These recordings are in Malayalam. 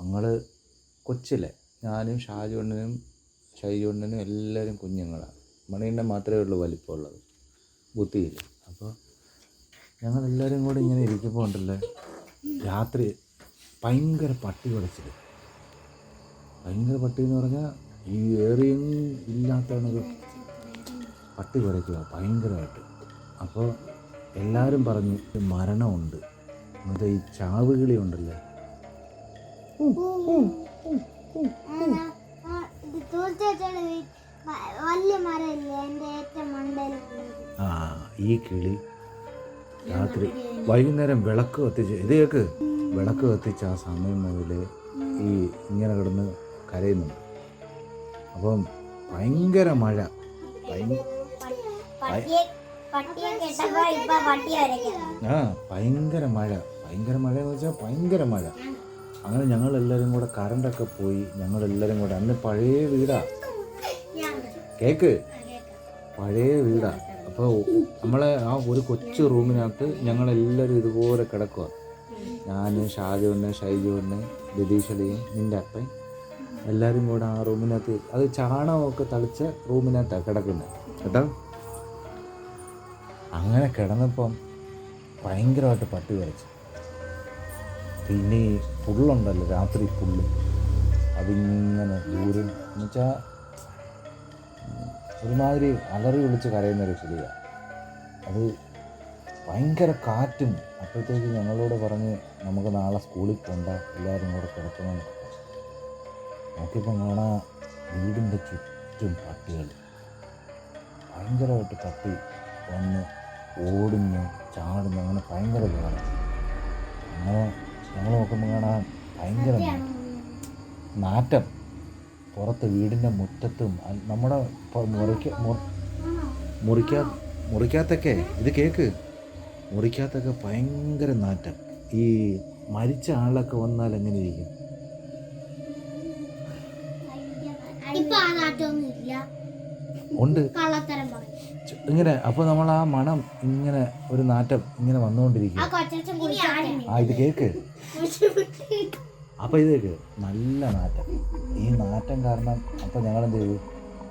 ഞങ്ങൾ കൊച്ചിലെ ഞാനും ഷാജുണ്ണനും ഷൈജുണ്ണനും എല്ലാവരും കുഞ്ഞുങ്ങളാണ്. മണീന്റെ മാത്രമേ ഉള്ളൂ വലിപ്പമുള്ളത്. ബുദ്ധിയിൽ അപ്പോൾ ഞങ്ങൾ ഞങ്ങളെല്ലാവരും കൂടി ഇങ്ങനെ ഇരിക്കുമ്പോൾ ഉണ്ടല്ലേ? രാത്രി ഭയങ്കര പട്ടി കുടച്ചിൽ ഭയങ്കര പട്ടി എന്ന് പറഞ്ഞാൽ ഈ ഏറിയും ഇല്ലാത്തവണൊരു പട്ടി കുരയ്ക്കുക ഭയങ്കരമായിട്ട്. അപ്പോൾ എല്ലാവരും പറഞ്ഞു "ഇത് മരണമുണ്ട്. എന്നിട്ട് ഈ ചാവുകിളി ഉണ്ടല്ലേ? ആ ഈ കിളി രാത്രി വൈകുന്നേരം വിളക്ക് കത്തിച്ച് ഇത് കേക്ക്? വിളക്ക് കത്തിച്ച് ആ സമയം മുതൽ ഈ ഇങ്ങനെ കിടന്ന് കരയുന്നുണ്ട്. അപ്പം ഭയങ്കര മഴ. ആ ഭയങ്കര മഴ. ഭയങ്കര മഴ എന്ന് വെച്ചാൽ ഭയങ്കര മഴ. അങ്ങനെ ഞങ്ങൾ ഞങ്ങളെല്ലാവരും കൂടെ കറണ്ടൊക്കെ പോയി ഞങ്ങൾ ഞങ്ങളെല്ലാവരും കൂടെ. അന്ന് പഴയ വീടാ. കേക്ക്? പഴയ വീടാ. അപ്പോൾ നമ്മളെ ആ ഒരു കൊച്ചു റൂമിനകത്ത് ഞങ്ങളെല്ലാവരും ഇതുപോലെ കിടക്കുക ഞാൻ ഷാജുവിന് ഷൈജുവിന് രതീഷളിയും നിന്റെ അപ്പൻ. എല്ലാവരും കൂടെ ആ റൂമിനകത്ത് അത് ചാണകമൊക്കെ തളിച്ച റൂമിനകത്താണ് കിടക്കുന്നത് കേട്ടോ? അങ്ങനെ കിടന്നപ്പം ഭയങ്കരമായിട്ട് പട്ടി വരച്ചു പിന്നെ പുള്ളുണ്ടല്ലോ രാത്രി പുല്ല് അതിങ്ങനെ ദൂരം എന്ന് വെച്ചാൽ ഒരുമാതിരി അലറി വിളിച്ച് കരയുന്നൊരു കിളിയാണ് അത് ഭയങ്കര കാറ്റും അപ്പോഴത്തേക്ക് ഞങ്ങളോട് പറഞ്ഞ് നമുക്ക് നാളെ സ്കൂളിൽ പോണ്ട എല്ലാവരും കൂടെ കിടക്കണം നോക്കിയപ്പോൾ കാണാ വീടിന്റെ ചുറ്റും പട്ടികൾ. ഭയങ്കരമായിട്ട് പട്ടി വന്ന് ഓടുന്നു ചാടുന്നു അങ്ങനെ ഭയങ്കര ബഹളം. അങ്ങനെ ഞങ്ങൾ നോക്കുമ്പോൾ കാണാൻ ഭയങ്കര നാറ്റം. പുറത്ത് വീടിന്റെ മുറ്റത്തും നമ്മുടെ മുറിക്ക മുറി- മുറിക്കാ മുറിക്കകത്തൊക്കെ ഇത് കേക്ക്. മുറിക്കകത്തൊക്കെ ഭയങ്കര നാറ്റം. ഈ മരിച്ച ആളൊക്കെ വന്നാൽ എങ്ങനെ ഇരിക്കും? ഉണ്ട്. ഇങ്ങനെ അപ്പോൾ നമ്മൾ ആ മണം ഇങ്ങനെ ഒരു നാറ്റം ഇങ്ങനെ വന്നുകൊണ്ടിരിക്കും. ആ ഇത് കേക്ക്. അപ്പോൾ ഇത് കേക്ക് നല്ല നാറ്റം. ഈ നാറ്റം കാരണം അപ്പോൾ ഞങ്ങൾ എന്ത് ചെയ്തു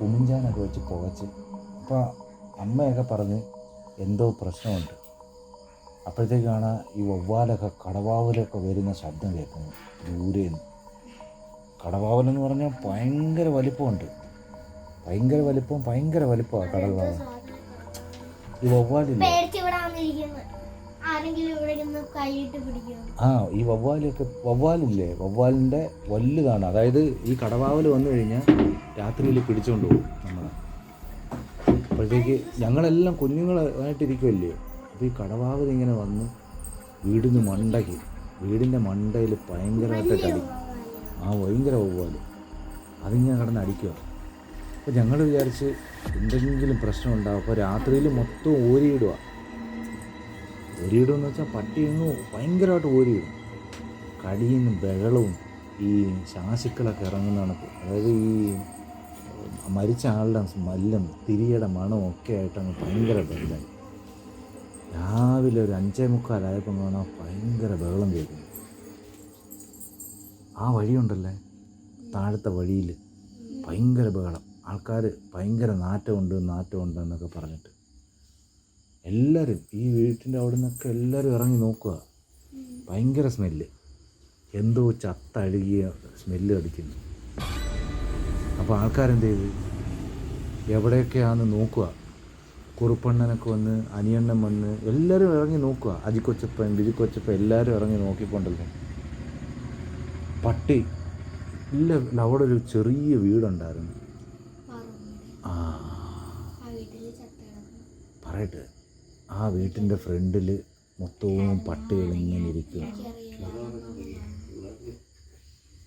കുമിഞ്ചാനൊക്കെ വെച്ച് പുകച്ച്. അപ്പോൾ അമ്മയൊക്കെ പറഞ്ഞ് എന്തോ പ്രശ്നമുണ്ട്. അപ്പോഴത്തേക്കാണ് ഈ വവ്വാലൊക്കെ കടവാവലൊക്കെ വരുന്ന ശബ്ദം കേൾക്കുന്നത്. ദൂരെ നിന്ന് കടവാവലെന്ന് പറഞ്ഞാൽ ഭയങ്കര വലിപ്പമുണ്ട്. ഭയങ്കര വലിപ്പം ഭയങ്കര വലിപ്പമാണ് കടൽവാവൽ ഈ വവ്വാലില്ലേ? ആ ഈ വവ്വാലൊക്കെ വവ്വാലില്ലേ? വവ്വാലിന്റെ വലുതാണ് അതായത് ഈ കടവാവൽ വന്നു കഴിഞ്ഞാൽ രാത്രിയിൽ പിടിച്ചുകൊണ്ട് പോകും നമ്മൾ അപ്പോഴത്തേക്ക് ഞങ്ങളെല്ലാം കുഞ്ഞുങ്ങളായിട്ടിരിക്കുമല്ലേ അപ്പോൾ ഈ കടവാവൽ ഇങ്ങനെ വന്ന് വീടിന് മണ്ടയ്ക്ക് വീടിന്റെ മണ്ടയിൽ ഭയങ്കരമായിട്ട് കടി ആ ഭയങ്കര വവ്വാൽ അതിങ്ങനെ കടന്ന് അടിക്കുക അപ്പോൾ ഞങ്ങൾ വിചാരിച്ച് എന്തെങ്കിലും പ്രശ്നം ഉണ്ടാവും. അപ്പോൾ രാത്രിയിൽ മൊത്തം ഓരിയിടുക ഓരിയിടുമെന്ന് വെച്ചാൽ പട്ടി ഇന്ന് ഭയങ്കരമായിട്ട് ഓരിയിടും. കടിയും ബഹളവും ഈ ശാശുക്കളൊക്കെ ഇറങ്ങുന്ന കണക്ക് അതായത് ഈ മരിച്ച ആളുടെ സ്മെല്ലും തിരിയുടെ മണവും ഒക്കെ ആയിട്ട് അങ്ങ് ഭയങ്കര ബഹളം. രാവിലെ ഒരു അഞ്ചേ മുക്കാലായപ്പോൾ കാണാൻ ഭയങ്കര ബഹളം കേൾക്കുന്നു. ആ വഴിയുണ്ടല്ലേ? താഴത്തെ വഴിയിൽ ഭയങ്കര ബഹളം. ആൾക്കാർ ഭയങ്കര നാറ്റമുണ്ട് നാറ്റമുണ്ട് എന്നൊക്കെ പറഞ്ഞിട്ട്. എല്ലാവരും ഈ വീട്ടിന്റെ അവിടെ നിന്നൊക്കെ എല്ലാവരും ഇറങ്ങി നോക്കുക. ഭയങ്കര സ്മെല്ല് എന്തോ ചത്തഴുകിയ സ്മെല്ല് അടിക്കുന്നു. അപ്പോൾ ആൾക്കാരെന്ത് ചെയ്ത് എവിടെയൊക്കെയാണെന്ന് നോക്കുക. കുറുപ്പണ്ണനൊക്കെ വന്ന് അനിയണ്ണൻ വന്ന് എല്ലാവരും ഇറങ്ങി നോക്കുക. അജിക്കൊച്ചപ്പൻ ബിജിക്കൊച്ചപ്പൻ എല്ലാവരും ഇറങ്ങി നോക്കിക്കൊണ്ടല്ലോ പട്ടി ഇല്ല അവിടെ ഒരു ചെറിയ വീടുണ്ടായിരുന്നു. ആ. പറയട്ടെ. ആ വീട്ടിന്റെ ഫ്രണ്ടിൽ മൊത്തവും പട്ടികൾ ഇങ്ങനെ ഇരിക്കുക.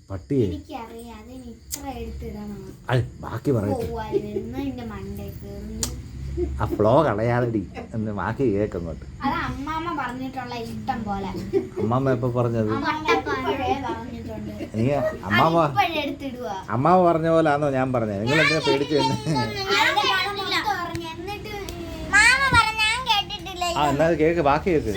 പട്ടിയെ? അത് ബാക്കി പറയട്ടെ. ആ ഫ്ലോ കളയാതെടി എന്ന് ബാക്കി കേക്കങ്ങോട്ട് അമ്മാമ്മ എപ്പോൾ പറഞ്ഞത്? നീ അമ്മാമ്മ അമ്മാമ്മ പറഞ്ഞ പോലെ ആണോ ഞാൻ പറഞ്ഞത് നിങ്ങൾ എന്തിനാ പേടിച്ചു തന്നെ എന്നിട്ട് മാമ പറഞ്ഞ ഞാൻ കേട്ടിട്ടില്ല ആ എന്നാ കേക്ക് ബാക്കി കേക്ക്.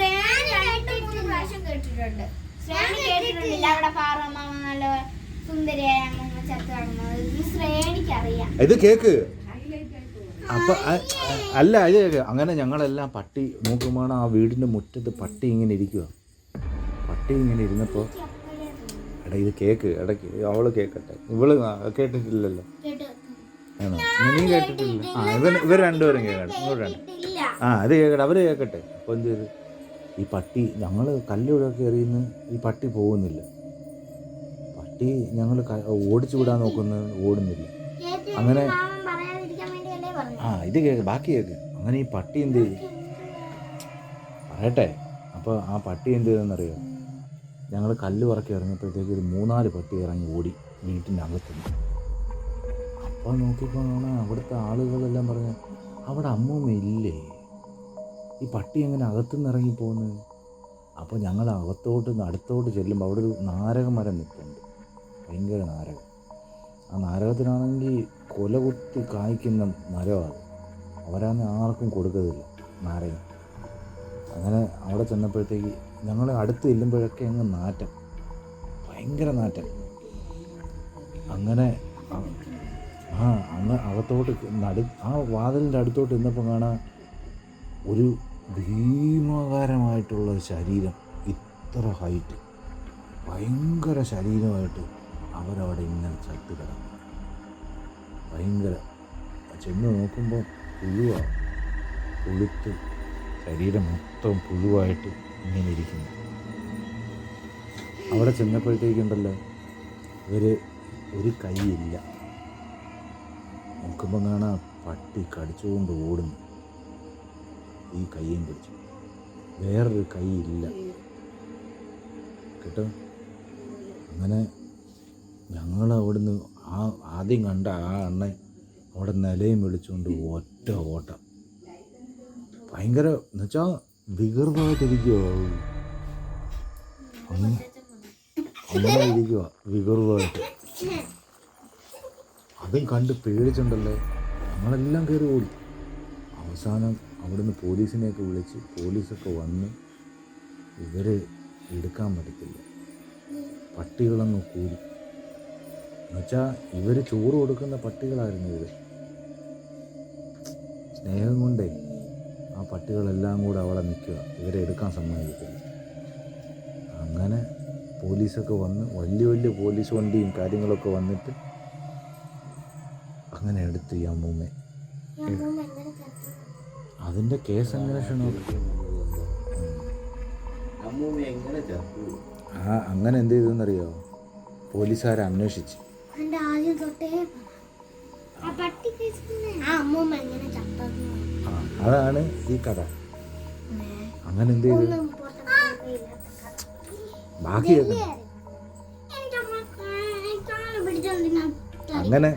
ഇത് കേക്ക്. അപ്പൊ അല്ല ഇത് കേക്ക്. അങ്ങനെ ഞങ്ങളെല്ലാം പട്ടി നോക്കുമ്പോൾ ആ വീടിന്റെ മുറ്റത്ത് പട്ടി ഇങ്ങനെ ഇരിക്കുക പട്ടി ഇങ്ങനെ ഇരുന്നപ്പോ എടാ ഇത് കേക്ക്. ഇടയ്ക്ക് അവൾ കേക്കട്ടെ. ഇവൾ കേട്ടിട്ടില്ലല്ലോ. കേട്ട് ആണോ? നീ കേട്ടിട്ടില്ല ആ ഇവർ ഇവർ രണ്ടുപേരും കേൾക്കട്ടെ ഇവർ രണ്ട്. ആ അത് കേൾക്കട്ടെ അവർ കേൾക്കട്ടെ അപ്പോൾ എന്ത് ചെയ്ത്? ഈ പട്ടി ഞങ്ങൾ കല്ലൂടെ കയറിയെന്ന് ഈ പട്ടി പോകുന്നില്ല. പട്ടി ഞങ്ങൾ ഓടിച്ചു വിടാൻ നോക്കുന്ന ഓടുന്നില്ല. അങ്ങനെ ആ ഇത് കേക്ക് ബാക്കി കേക്ക്. അങ്ങനെ ഈ പട്ടി എന്ത് ചെയ്തു? പറയട്ടെ. അപ്പോൾ ആ പട്ടി എന്ത് ചെയ്തെന്നറിയോ? ഞങ്ങൾ കല്ല് പറക്കി ഇറങ്ങിയപ്പോഴത്തേക്ക് ഒരു മൂന്നാൽ പട്ടി ഇറങ്ങി ഓടി വീട്ടിന്റെ അകത്തുനിന്ന്. അപ്പോൾ നോക്കിയപ്പോൾ അവിടുത്തെ ആളുകളെല്ലാം പറഞ്ഞ് അവിടെ അമ്മൂമ്മ ഇല്ലേ? ഈ പട്ടി എങ്ങനെ അകത്തുനിന്ന് ഇറങ്ങി പോകുന്നത് അപ്പോൾ ഞങ്ങൾ അകത്തോട്ട് അടുത്തോട്ട് ചെല്ലുമ്പോൾ അവിടെ ഒരു നാരകമരം നിൽപ്പുണ്ട്. ഭയങ്കര നാരകം. ആ നാരകത്തിനാണെങ്കിൽ കൊല കുത്തി കായ്ക്കുന്ന മരമാണ് അവരാണ് ആർക്കും കൊടുക്കത്തില്ല നാരകം. അങ്ങനെ അവിടെ ചെന്നപ്പോഴത്തേക്ക് ഞങ്ങൾ അടുത്ത് ചെല്ലുമ്പോഴൊക്കെ അങ്ങ് നാറ്റം. ഭയങ്കര നാറ്റം. അങ്ങനെ ആ അങ്ങ് അകത്തോട്ട് നടു ആ വാതിലിന്റെ അടുത്തോട്ട് ഇന്നപ്പോൾ കാണാൻ ഒരു ഭീമാകാരമായിട്ടുള്ള ഒരു ശരീരം ഇത്ര ഹൈറ്റ് ഭയങ്കര ശരീരമായിട്ട് അവരവിടെ ഇങ്ങനെ ചത്ത് കിടന്നു. ഭയങ്കര. ചെന്ന് നോക്കുമ്പോൾ പുഴുവാണ് പുഴുത്ത് ശരീരം മൊത്തം പുഴുവായിട്ട് ഇങ്ങനെ ഇരിക്കുന്നു. അവിടെ ചെന്നപ്പോഴത്തേക്കുണ്ടല്ലോ ഇവർ ഒരു കൈയില്ല. നോക്കുമ്പോൾ കാണാം പട്ടി കടിച്ചുകൊണ്ട് ഓടുന്നു. ഈ കൈയും പിടിച്ചു. വേറൊരു കൈയില്ല. കേട്ടോ? അങ്ങനെ ഞങ്ങൾ അവിടുന്ന് ആ ആദ്യം കണ്ട ആ അണ്ണൻ അവിടെ നിലയും വിളിച്ചുകൊണ്ട് ഒറ്റ ഓട്ടം. ഭയങ്കര എന്നുവെച്ചാൽ വികൃതമായിട്ടിരിക്കുക വികൃതമായിട്ട്. അതും കണ്ട് പേടിച്ചുണ്ടല്ലേ ഞങ്ങളെല്ലാം കയറി ഓടി. അവസാനം അവിടുന്ന് പോലീസിനെയൊക്കെ വിളിച്ച് പോലീസൊക്കെ വന്ന് ഇവർ എടുക്കാൻ പറ്റത്തില്ല. പട്ടികളങ്ങ് കൂടി. എന്നുവെച്ചാൽ ഇവർ ചോറ് കൊടുക്കുന്ന പട്ടികളായിരുന്നു ഇവർ സ്നേഹം കൊണ്ടേ ആ പട്ടികളെല്ലാം കൂടെ അവിടെ നിൽക്കുക. ഇവരെ എടുക്കാൻ സമ്മതിക്കത്തില്ല. അങ്ങനെ പോലീസൊക്കെ വന്ന് വലിയ വലിയ പോലീസ് വണ്ടിയും കാര്യങ്ങളൊക്കെ വന്നിട്ട് അങ്ങനെ എടുത്ത് ഈ അമ്മൂമ്മ അതിന്റെ കേസ് അന്വേഷണം ആ അങ്ങനെ എന്ത് ചെയ്തെന്നറിയോ പോലീസുകാരെ അന്വേഷിച്ച്. എന്റെ ആദ്യം തൊട്ടേ? ആ. പട്ടി കഴിച്ചിട്ടുണ്ടേ. ആ അമ്മൂമ്മ എങ്ങനെ ചത്തെന്ന് ആ. അതാണ് ഈ കഥ. അങ്ങനെ എന്ത് ചെയ്തു. ബാക്കി അങ്ങനെ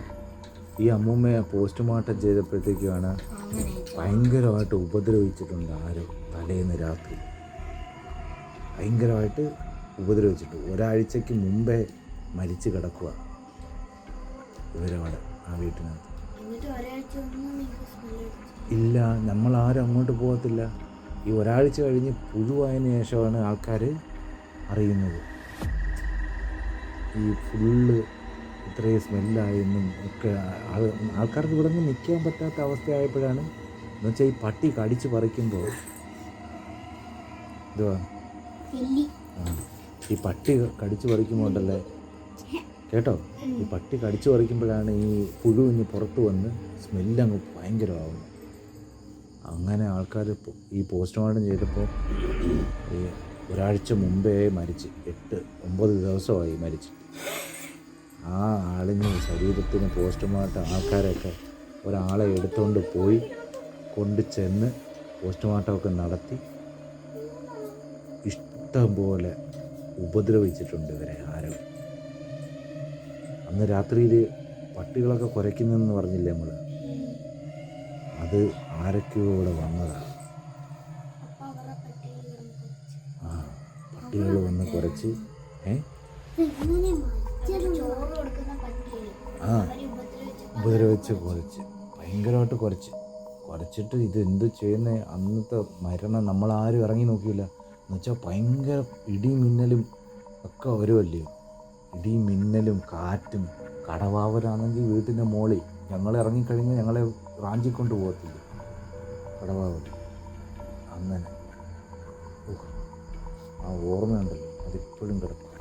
ഈ അമ്മൂമ്മയെ പോസ്റ്റ്മോർട്ടം ചെയ്തപ്പോഴത്തേക്കുമാണ് അങ്ങനെ. ഭയങ്കരമായിട്ട് ഉപദ്രവിച്ചിട്ടുണ്ട് ആരോ തലേന്ന് രാത്രി. ഭയങ്കരമായിട്ട് ഉപദ്രവിച്ചിട്ട് ഒരാഴ്ചയ്ക്ക് മുമ്പേ മരിച്ചു കിടക്കുക ഇവരവിടെ ആ വീട്ടിനകത്ത്. ഇല്ല നമ്മൾ ആരും അങ്ങോട്ട് പോകത്തില്ല. ഈ ഒരാഴ്ച കഴിഞ്ഞ് പുഴുവായതിനു ശേഷമാണ് ആൾക്കാർ അറിയുന്നത്. ഈ ഫുള്ള് ഇത്രയും സ്മെല്ലായെന്നും ഒക്കെ ആൾ ആൾക്കാർക്ക് ഇവിടെ നിന്ന് നിൽക്കാൻ പറ്റാത്ത അവസ്ഥയായപ്പോഴാണ് എന്നുവെച്ചാൽ ഈ പട്ടി കടിച്ചു പറിക്കുമ്പോൾ എന്തുവാ ഈ പട്ടി കടിച്ചു പറിക്കുമ്പോൾ ഉണ്ടല്ലേ കേട്ടോ? ഈ പട്ടി കടിച്ചു പറിക്കുമ്പോഴാണ് ഈ പുഴു ഇനി പുറത്ത് വന്ന് സ്മെല്ലങ്ങ് ഭയങ്കരമാവുന്നത് അങ്ങനെ ആൾക്കാർ ഈ പോസ്റ്റ്മോർട്ടം ചെയ്തപ്പോൾ ഈ ഒരാഴ്ച മുമ്പേ മരിച്ച് എട്ട് ഒമ്പത് ദിവസമായി മരിച്ച്. ആ ആളിന് ശരീരത്തിന് പോസ്റ്റ്മോർട്ടം ആൾക്കാരൊക്കെ ഒരാളെ എടുത്തുകൊണ്ട് പോയി. കൊണ്ട് ചെന്ന് പോസ്റ്റ്മോർട്ടമൊക്കെ നടത്തി ഇഷ്ടം പോലെ ഉപദ്രവിച്ചിട്ടുണ്ട് ഇവരെ ആരോ. അന്ന് രാത്രിയിൽ പട്ടികളൊക്കെ കുരയ്ക്കുന്നെന്ന് പറഞ്ഞില്ലേ നമ്മൾ അത് ആരൊക്കെയോ ഇവിടെ വന്നതാണ് ആ പട്ടികൾ വന്ന് കുറച്ച് ഏ? ആ ഉപദ്രവിച്ച് കുറച്ച് ഭയങ്കരമായിട്ട് കുരച്ച് കുരച്ചിട്ട് ഇത് എന്ത് ചെയ്യുന്ന? അന്നത്തെ മരണം നമ്മളാരും ഇറങ്ങി നോക്കിയില്ല. എന്നുവെച്ചാൽ ഭയങ്കര ഇടിയും മിന്നലും ഒക്കെ വരുമല്ലേ ഇടിയും മിന്നലും കാറ്റും കടവാവരാണെങ്കിൽ വീട്ടിന്റെ മോളിൽ ഞങ്ങൾ ഇറങ്ങിക്കഴിഞ്ഞാൽ ഞങ്ങളെ റാഞ്ചിക്കൊണ്ട് പോകത്തില്ല. കടവാവർ അങ്ങനെ. ആ ഓർമ്മയുണ്ടല്ലോ. അതിപ്പോഴും കിടക്കും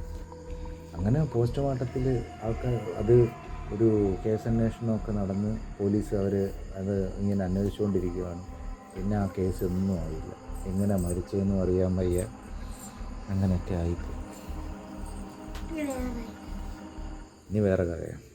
അങ്ങനെ പോസ്റ്റ്മോർട്ടത്തിൽ ആൾക്കാർ അത് ഒരു കേസ് അന്വേഷണമൊക്കെ നടന്ന് പോലീസ് അവർ അത് ഇങ്ങനെ അന്വേഷിച്ചുകൊണ്ടിരിക്കുകയാണ് പിന്നെ ആ കേസ് ഒന്നും ആയില്ല. എങ്ങനെ മരിച്ചതെന്നും അറിയാൻ വയ്യ. അങ്ങനെയൊക്കെ ആയിപ്പോയി. ഇനി വേറെ കഥയാണ്